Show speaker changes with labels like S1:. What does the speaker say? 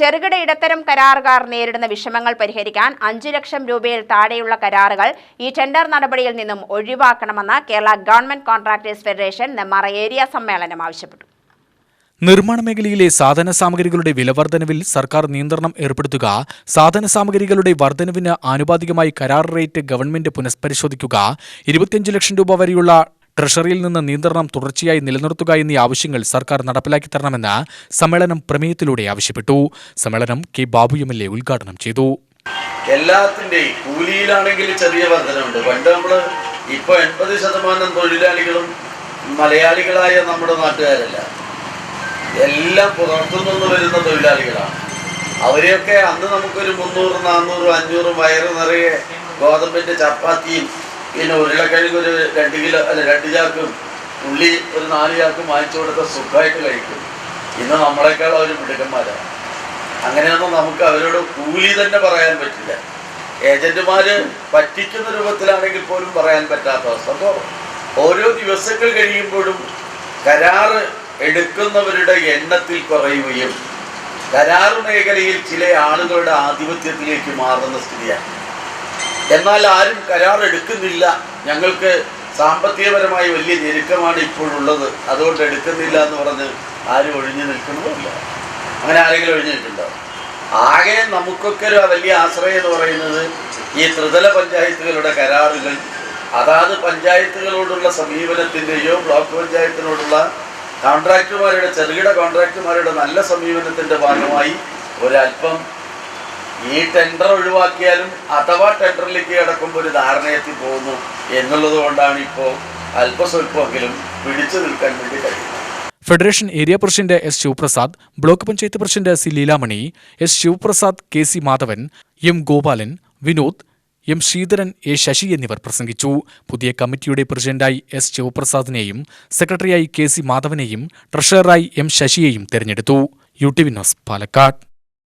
S1: ചെറുകിട ഇടത്തരം കരാറുകാർ നേരിടുന്ന വിഷമങ്ങൾ പരിഹരിക്കാൻ അഞ്ചു ലക്ഷം രൂപയിൽ താഴെയുള്ള കരാറുകൾ ഈ ടെൻഡർ നടപടിയിൽ നിന്നും ഒഴിവാക്കണമെന്ന് Kerala government contractors federation Nemmara area സമ്മേളനം ആവശ്യപ്പെട്ടു.
S2: നിർമ്മാണ മേഖലയിലെ സാധന സാമഗ്രികളുടെ വിലവർദ്ധനവിൽ സർക്കാർ നിയന്ത്രണം ഏർപ്പെടുത്തുക സാധന സാമഗ്രികളുടെ വർധനവിന് ആനുപാതികമായി കരാർ റേറ്റ് ഗവൺമെന്റ് പുനഃപരിശോധിക്കുക ഇരുപത്തിയഞ്ച് ലക്ഷം രൂപ വരെയുള്ള ട്രഷറിയിൽ നിന്ന് നിയന്ത്രണം തുടർച്ചയായി നിലനിർത്തുക എന്നീ ആവശ്യങ്ങൾ സർക്കാർ നടപ്പിലാക്കി തരണമെന്ന് സമ്മേളനം പ്രമേയത്തിലൂടെ ആവശ്യപ്പെട്ടു. സമ്മേളനം K Babu M L A ഉദ്ഘാടനം ചെയ്തു.
S3: എല്ലാത്തിന്റെയും കൂലിയിലാണെങ്കിൽ ചെറിയ വർധനമുണ്ട് പണ്ട് നമ്മൾ ഇപ്പോൾ എൺപത് ശതമാനം തൊഴിലാളികളും മലയാളികളായ നമ്മുടെ നാട്ടുകാരല്ല. എല്ലാം പുറത്തുനിന്ന് വരുന്ന തൊഴിലാളികളാണ്. അവരെയൊക്കെ അന്ന് നമുക്കൊരു മുന്നൂറ് നാന്നൂറും അഞ്ഞൂറ് വയറ് നിറയെ ഗോതമ്പിന്റെ ചപ്പാത്തിയും പിന്നെ ഉരുളക്കിഴങ്ങ് ഒരു രണ്ട് കിലോ അല്ല രണ്ട് ചാക്കും ഉള്ളി ഒരു നാല് ചാക്കും വാങ്ങിച്ചു കൊടുത്ത സുഖമായിട്ട് കഴിക്കും. ഇന്ന് നമ്മളെക്കാൾ അവർ മിടുക്കന്മാരാണ്. അങ്ങനെയൊന്നും നമുക്ക് അവരോട് കൂലി തന്നെ പറയാൻ പറ്റില്ല. ഏജന്റുമാര് പറ്റിക്കുന്ന രൂപത്തിലാണെങ്കിൽ പോലും പറയാൻ പറ്റാത്ത അവസ്ഥ. അപ്പോൾ ഓരോ ദിവസങ്ങൾ കഴിയുമ്പോഴും കരാറ് എടുക്കുന്നവരുടെ എണ്ണത്തിൽ കുറയുകയും കരാറ് മേഖലയിൽ ചില ആളുകളുടെ ആധിപത്യത്തിലേക്ക് മാറുന്ന സ്ഥിതിയാണ്. എന്നാൽ ആരും കരാർ എടുക്കുന്നില്ല ഞങ്ങൾക്ക് സാമ്പത്തികപരമായി വലിയ ഞെരുക്കമാണ് ഇപ്പോഴുള്ളത്. അതുകൊണ്ട് എടുക്കുന്നില്ല എന്ന് പറഞ്ഞ് ആരും ഒഴിഞ്ഞു നിൽക്കുന്നതുമില്ല. അങ്ങനെ ആരെങ്കിലും ഒഴിഞ്ഞു നിൽക്കുന്നുണ്ടോ? ആകെ നമുക്കൊക്കെ ഒരു വലിയ ആശ്രയം എന്ന് പറയുന്നത് ഈ ത്രിതല പഞ്ചായത്തുകളുടെ കരാറുകൾ. അതാത് പഞ്ചായത്തുകളോടുള്ള സമീപനത്തിന്റെയോ ബ്ലോക്ക് പഞ്ചായത്തിനോടുള്ള കോൺട്രാക്ടർമാരുടെ ചെറുകിട കോൺട്രാക്ടർമാരുടെ നല്ല സമീപനത്തിന്റെ ഭാഗമായി ഒരല്പം ഈ ടെൻഡർ ഒഴിവാക്കിയാലും അഥവാ ടെൻഡറിലേക്ക് കിടക്കുമ്പോൾ ഒരു ധാരണയെത്തി പോകുന്നു എന്നുള്ളത് കൊണ്ടാണ് ഇപ്പോൾ അല്പസ്വല്പമെങ്കിലും പിടിച്ചു നിൽക്കാൻ വേണ്ടി കഴിയുന്നത്.
S2: Federation area president S Sivaprasad block panchayat president C Leelamani S Sivaprasad K C Madhavan M Gopalan Vinod M Sreedharan A Sasi എന്നിവർ പ്രസംഗിച്ചു. പുതിയ കമ്മിറ്റിയുടെ പ്രസിഡന്റായി എസ് ശിവപ്രസാദിനെയും സെക്രട്ടറിയായി കെ സി മാധവനെയും ട്രഷററായി എം ശശിയെയും തെരഞ്ഞെടുത്തു. U T V news Palakkad.